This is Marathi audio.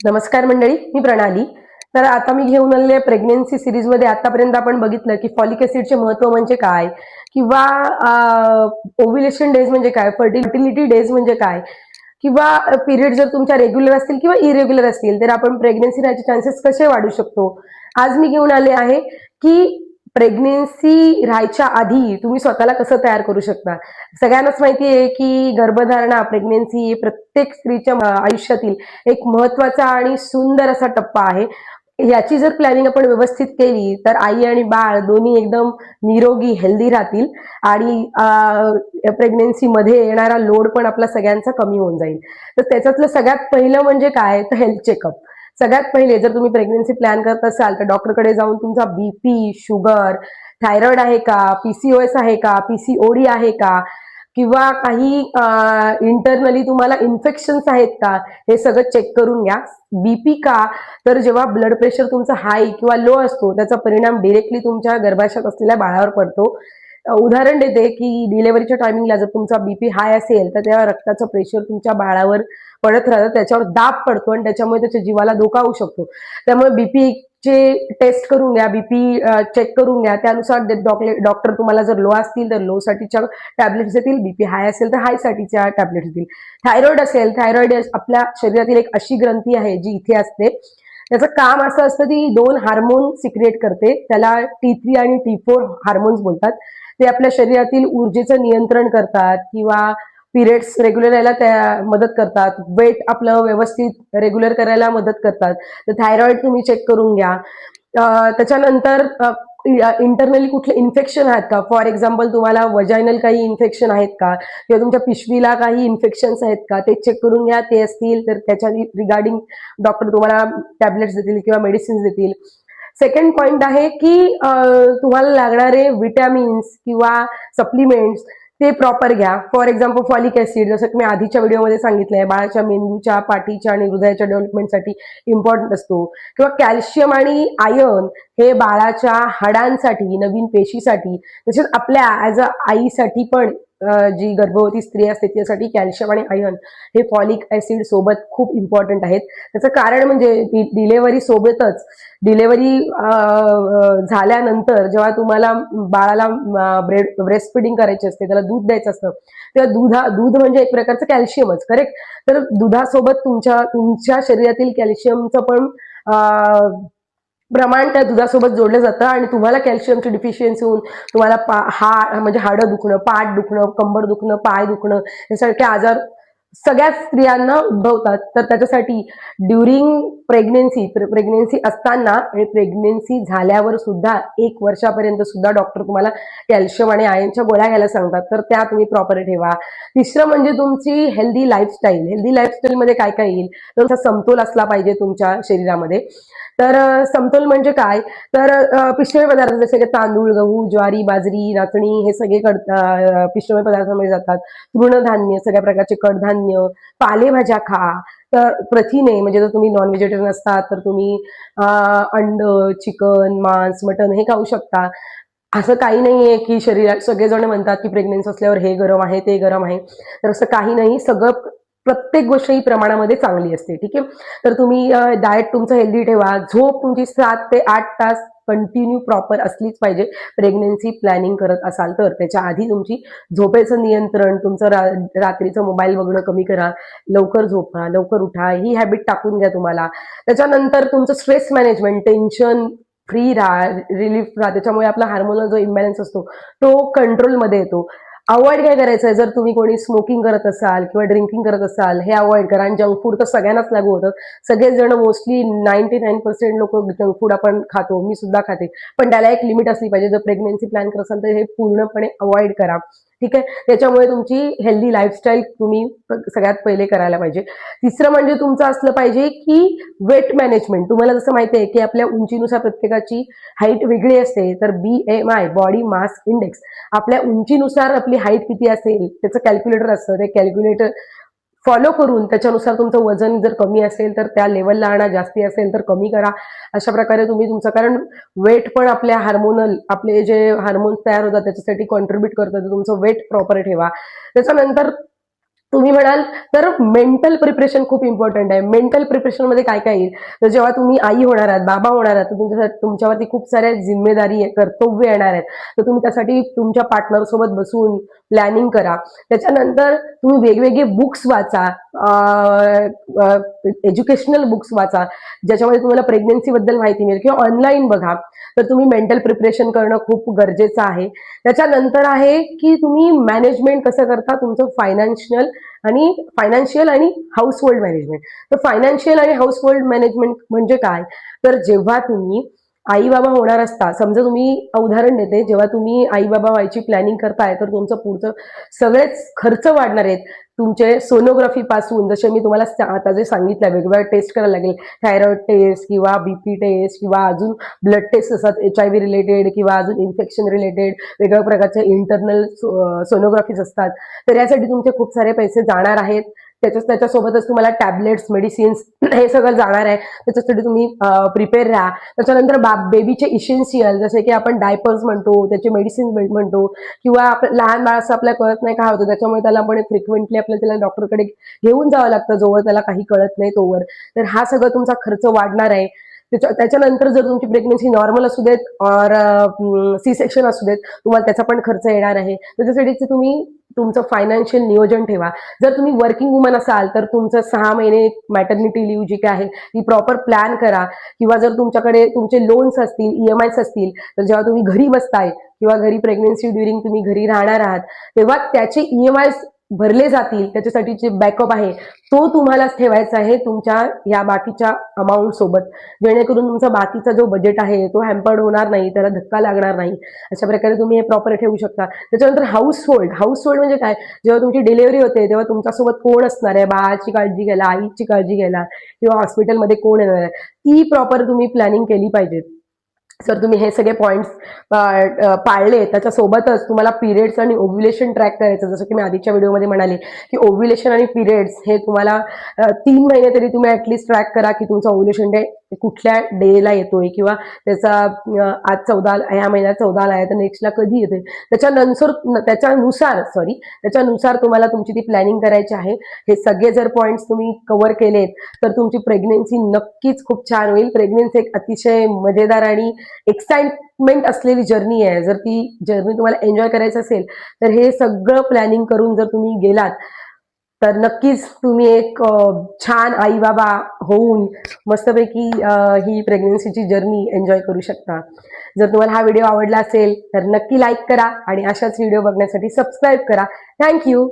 नमस्कार मंडळी मी प्रणाली. तर आता मी घेऊन आलेले प्रेग्नेन्सी सिरीजमध्ये आतापर्यंत आपण बघितलं की फॉलिक ऍसिडचे महत्त्व म्हणजे काय किंवा ओव्युलेशन डेज म्हणजे काय फर्टिलिटी डेज म्हणजे काय किंवा पिरियड जर तुमच्या रेग्युलर असतील किंवा इरेग्युलर असतील तर आपण प्रेग्नेन्सी राहायचे चान्सेस कसे वाढू शकतो? आज मी घेऊन आले आहे की प्रेग्नेन्सी राहायच्या आधी तुम्ही स्वतःला कसं तयार करू शकता? सगळ्यांनाच माहिती आहे की गर्भधारणा प्रेग्नेन्सी हे प्रत्येक स्त्रीच्या आयुष्यातील एक महत्त्वाचा आणि सुंदर असा टप्पा आहे. याची जर प्लॅनिंग आपण व्यवस्थित केली तर आई आणि बाळ दोन्ही एकदम निरोगी हेल्दी राहतील आणि प्रेग्नेन्सीमध्ये येणारा लोड पण आपला सगळ्यांचा कमी होऊन जाईल. तर त्याच्यातलं सगळ्यात पहिलं म्हणजे काय? तर हेल्थ चेकअप सगळ्यात पहिले जर तुम्ही प्रेग्नन्सी प्लॅन करत असाल तर डॉक्टरकडे जाऊन तुमचा बीपी शुगर थायरॉइड आहे का पीसीओएस आहे का पीसीओडी आहे का किंवा काही इंटरनली तुम्हाला इन्फेक्शन्स आहेत का हे सगळं चेक करून घ्या. बीपी का? तर जेव्हा ब्लड प्रेशर तुमचा हाय किंवा लो असतो त्याचा परिणाम डिरेक्टली तुमच्या गर्भाशयात असलेल्या बाळावर पडतो. उदाहरण देते की डिलेव्हरीच्या टायमिंगला जर तुमचा बीपी हाय असेल तर तेव्हा रक्ताचं प्रेशर तुमच्या बाळावर पडत राहतं त्याच्यावर दाब पडतो आणि त्याच्यामुळे त्याच्या जीवाला धोका होऊ शकतो. त्यामुळे बीपी चे टेस्ट करून घ्या बीपी चेक करून घ्या. त्यानुसार डॉक्टर तुम्हाला जर लो असतील तर लो साठीच्या टॅबलेट्स देतील. बीपी हाय असेल तर हाय साठीच्या टॅबलेट्स देतील. थायरॉइड असेल थायरॉइड आपल्या शरीरातील एक अशी ग्रंथी आहे जी इथे असते. त्याचं काम असं असतं ती दोन हार्मोन सिक्रिएट करते. त्याला टी थ्री आणि टी फोर हार्मोन्स बोलतात. ते आपल्या शरीरातील ऊर्जेचं नियंत्रण करतात किंवा पिरियड्स रेग्युलर यायला त्या मदत करतात. वेट आपलं व्यवस्थित रेग्युलर करायला मदत करतात. तर थायरॉइड तुम्ही चेक करून घ्या. त्याच्यानंतर इंटरनली कुठले इन्फेक्शन आहेत का? फॉर एक्झाम्पल तुम्हाला वजायनल काही इन्फेक्शन आहेत का? किंवा तुमच्या पिशवीला काही इन्फेक्शन्स आहेत का? ते चेक करून घ्या. ते असतील तर त्याच्या रिगार्डिंग डॉक्टर तुम्हाला टॅबलेट्स देतील किंवा मेडिसिन्स देतील. सेकंड पॉइंट आहे की तुम्हाला लागणारे विटॅमिन्स किंवा सप्लिमेंट्स ते प्रॉपर घ्या. फॉर एक्झाम्पल फॉलिक ऍसिड जसं की मी आधीच्या व्हिडिओमध्ये सांगितलंय बाळाच्या मेंदूच्या पाठीच्या आणि हृदयाच्या डेव्हलपमेंटसाठी इम्पॉर्टंट असतो. किंवा कॅल्शियम आणि आयर्न हे बाळाच्या हाडांसाठी नवीन पेशीसाठी तसेच आपल्या ॲज अ आईसाठी पण जी गर्भवती स्त्री असते त्यासाठी कॅल्शियम आणि आयर्न हे फॉलिक ऍसिड सोबत खूप इम्पॉर्टंट आहेत. त्याचं कारण म्हणजे डिलेव्हरी सोबतच डिलेव्हरी झाल्यानंतर जेव्हा तुम्हाला बाळाला ब्रेड ब्रेस्ट फिडिंग करायची असते त्याला दूध द्यायचं असतं तेव्हा दुधा दूध म्हणजे एक प्रकारचं कॅल्शियमच करेक्ट तर दुधासोबत तुमच्या तुमच्या शरीरातील कॅल्शियमचं पण प्रमाण त्या दुधासोबत जोडलं जातं आणि तुम्हाला कॅल्शियमची डिफिशियन्सी होऊन तुम्हाला पा हा म्हणजे हाडं दुखणं पाठ दुखणं कंबर दुखणं पाय दुखणं यासारखे आजार सगळ्याच स्त्रियांना उद्भवतात. तर त्याच्यासाठी ड्युरिंग प्रेग्नेन्सी प्रेग्नेन्सी असताना आणि प्रेग्नेन्सी झाल्यावर सुद्धा एक वर्षापर्यंत सुद्धा डॉक्टर तुम्हाला कॅल्शियम आणि आयनच्या गोळ्या घ्यायला सांगतात. तर त्या तुम्ही प्रॉपर ठेवा. तिसरं म्हणजे तुमची हेल्दी लाईफस्टाईल हेल्दी लाईफस्टाईलमध्ये काय काय येईल? तर तुमचा समतोल असला पाहिजे तुमच्या शरीरामध्ये. तर समतोल म्हणजे काय? तर अ, पिष्टमय पदार्थ जसे की तांदूळ गहू ज्वारी बाजरी नाचणी हे सगळे कड अ, पिष्टमय पदार्थामध्ये जातात. तृणधान्य सगळ्या प्रकारचे कडधान्य पालेभाज्या खा. तर प्रथिने म्हणजे जर तुम्ही नॉन व्हेजिटेरियन असतात तर तुम्ही अंड चिकन मांस मटन हे खाऊ शकता. असं काही नाहीये की शरीरात सगळेजण म्हणतात की प्रेग्नेन्सी असल्यावर हे गरम आहे ते गरम आहे. तर असं काही नाही. सगळं प्रत्येक गोष्ट ही प्रमाणामध्ये चांगली असते. ठीक आहे? तर तुम्ही डाएट तुमचं हेल्दी ठेवा. झोप तुमची सात ते आठ तास कंटिन्यू प्रॉपर असलीच पाहिजे. प्रेग्नेन्सी प्लॅनिंग करत असाल तर. त्याच्या आधी तुमची झोपेचं नियंत्रण तुमचं रा रात्रीचं मोबाईल बघणं कमी करा. लवकर झोपा लवकर उठा. ही हॅबिट टाकून घ्या तुम्हाला. त्याच्यानंतर तुमचं स्ट्रेस मॅनेजमेंट टेन्शन फ्री राहा रिलीफ राहा. त्याच्यामुळे आपला हार्मोनल जो इम्बॅलन्स असतो तो कंट्रोलमध्ये येतो. अवॉइड काय करायचं आहे जर तुम्ही कोणी स्मोकिंग करत असाल किंवा ड्रिंकिंग करत असाल हे अवॉइड करा. आणि जंक फूड तर सगळ्यांनाच लागू होतं. सगळेजण मोस्टली नाईन्टी नाईन पर्सेंट लोक जंक फूड आपण खातो. मी सुद्धा खाते. पण त्याला एक लिमिट असली पाहिजे. जर प्रेग्नेन्सी प्लॅन करत असाल तर हे पूर्णपणे अवॉइड करा. ठीक आहे? त्याच्यामुळे तुमची हेल्दी लाईफस्टाईल तुम्ही सगळ्यात पहिले करायला पाहिजे. तिसरं म्हणजे तुमचं असलं पाहिजे की वेट मॅनेजमेंट तुम्हाला जसं माहिती आहे की आपल्या उंचीनुसार प्रत्येकाची हाईट वेगळी असते तर B M I body mass index आपल्या उंचीनुसार आपली हाईट किती असेल त्याचं कॅल्क्युलेटर असतं. ते कॅल्क्युलेटर फॉलो करून त्याच्यानुसार तुमचं वजन जर कमी असेल तर त्या लेवलला आणा जास्ती असेल तर कमी करा. अशा प्रकारे तुम्ही तुमचं कारण वेट पण आपल्या हार्मोनल आपले जे हार्मोन्स तयार होतात त्याच्यासाठी कॉन्ट्रीब्युट करतं तर तुमचं वेट प्रॉपर ठेवा. त्याच्यानंतर तुम्ही म्हणाल तर मेंटल प्रिपरेशन खूप इम्पॉर्टंट आहे. मेंटल प्रिपरेशनमध्ये काय काय येईल? तर जेव्हा तुम्ही आई होणार आहात बाबा होणार आहात तुमच्या तुमच्यावरती खूप साऱ्या जिम्मेदारी कर्तव्य येणार आहेत. तर तुम्ही त्यासाठी तुमच्या पार्टनर सोबत बसून प्लॅनिंग करा. त्याच्यानंतर तुम्ही वेगवेगळे बुक्स वाचा. एज्युकेशनल बुक्स वाचा ज्याच्यामध्ये तुम्हाला प्रेग्नन्सी बद्दल माहिती मिळेल. किंवा ऑनलाईन बघा तर तुम्ही मेंटल प्रिपरेशन करणं खूप गरजेचं आहे. त्याच्यानंतर आहे की तुम्ही मॅनेजमेंट कसं करता? तुमचं फायनान्शियल आणि फायनान्शियल आणि हाऊस होल्ड मॅनेजमेंट तर फायनान्शियल आणि हाऊस होल्ड मॅनेजमेंट म्हणजे काय? तर जेव्हा तुम्ही आई बाबा होणार असता. समजा तुम्ही उदाहरण देते जेव्हा तुम्ही आई बाबा व्हायची प्लॅनिंग करताय तर तुमचं पुढचं सगळेच खर्च वाढणार आहेत. तुमचे सोनोग्राफी पासून जसे मी तुम्हाला आता जे सांगितलं वेगवेगळ्या टेस्ट करायला लागेल. थायरॉइड टेस्ट किंवा बीपी टेस्ट किंवा अजून ब्लड टेस्ट असतात एच आय व्ही रिलेटेड किंवा अजून इन्फेक्शन रिलेटेड वेगवेगळ्या प्रकारचे इंटरनल सोनोग्राफीज असतात. तर यासाठी तुमचे खूप सारे पैसे जाणार आहेत. त्याच्या त्याच्यासोबतच तुम्हाला टॅबलेट्स मेडिसिन्स हे सगळं जाणार आहे. त्याच्यासाठी तुम्ही प्रिपेअर राहा. त्याच्यानंतर बाब बेबीचे इसेन्शियल जसे की आपण डायपर्स म्हणतो त्याचे मेडिसिन म्हणतो किंवा लहान बाळ असं आपल्याला कळत नाही काय होतं. त्याच्यामुळे त्याला आपण फ्रिक्वेंटली आपल्याला त्याला डॉक्टरकडे घेऊन जावं लागतं. जोवर त्याला काही कळत नाही तोवर. तर हा सगळं तुमचा खर्च वाढणार आहे. त्याच्यानंतर जर तुमची प्रेग्नन्सी नॉर्मल असू देत और सी सेक्शन असू देत तुम्हाला त्याचा पण खर्च येणार आहे. त्याच्यासाठी तुम्ही तुमचं फायनान्शियल नियोजन ठेवा. जर तुम्ही वर्किंग वुमन असाल तर तुमचं सहा महिने मॅटर्निटी लिव्ह जी काय आहे ती प्रॉपर प्लॅन करा. किंवा जर तुमच्याकडे तुमचे लोन्स असतील ई एम आयस असतील तर जेव्हा तुम्ही घरी बसताय किंवा घरी प्रेग्नन्सी ड्युरिंग तुम्ही घरी राहणार आहात तेव्हा त्याचे ई एम आयस भरले जातील त्याच्यासाठी जे बॅकअप आहे तो तुम्हालाच ठेवायचा आहे तुमच्या या बाकीच्या अमाऊंट सोबत. जेणेकरून तुमचा बाकीचा जो बजेट आहे तो हॅम्पर्ड होणार नाही त्याला धक्का लागणार नाही. अशा प्रकारे तुम्ही हे प्रॉपर ठेवू शकता. त्याच्यानंतर हाऊस होल्ड हाऊस होल्ड म्हणजे काय? जेव्हा तुमची डिलिव्हरी होते तेव्हा तुमच्यासोबत कोण असणार आहे? बाळाची काळजी घ्यायला आईची काळजी घ्यायला किंवा हॉस्पिटलमध्ये कोण येणार आहे? ती प्रॉपर तुम्ही प्लॅनिंग केली पाहिजे जर तुम्ही हे सगळे पॉईंट्स पाळले त्याच्यासोबतच तुम्हाला पिरियड्स आणि ओव्ह्युलेशन ट्रॅक करायचं जसं की मी आधीच्या व्हिडिओमध्ये म्हणाले की ओव्ह्युलेशन आणि पिरियड्स हे तुम्हाला तीन महिने तरी तुम्ही ऍटलिस्ट ट्रॅक करा की तुमचं ओव्ह्युलेशन डे कुठल्या डेला येतोय किंवा त्याचा आज चौदा ह्या महिन्यात चौदाला आहे तर नेक्स्टला कधी येते त्याच्यानंतर त्याच्यानुसार सॉरी त्याच्यानुसार तुम्हाला तुमची ती प्लॅनिंग करायची आहे. हे सगळे जर पॉईंट्स तुम्ही कव्हर केलेत तर तुमची प्रेग्नेन्सी नक्कीच खूप छान होईल. प्रेग्नेन्सी एक अतिशय मजेदार आणि एक्साइटमेंट असलेली जर्नी आहे. जर ती जर्नी तुम्हाला एन्जॉय करायचं असेल तर हे सगळं प्लॅनिंग करून जर तुम्ही गेलात तर नक्कीच तुम्ही एक छान आई बाबा होऊन मस्तपैकी ही प्रेग्नन्सीची जर्नी एन्जॉय करू शकता. जर तुम्हाला हा व्हिडिओ आवडला असेल तर नक्की लाईक करा आणि अशाच व्हिडिओ बघण्यासाठी सबस्क्राईब करा. थँक्यू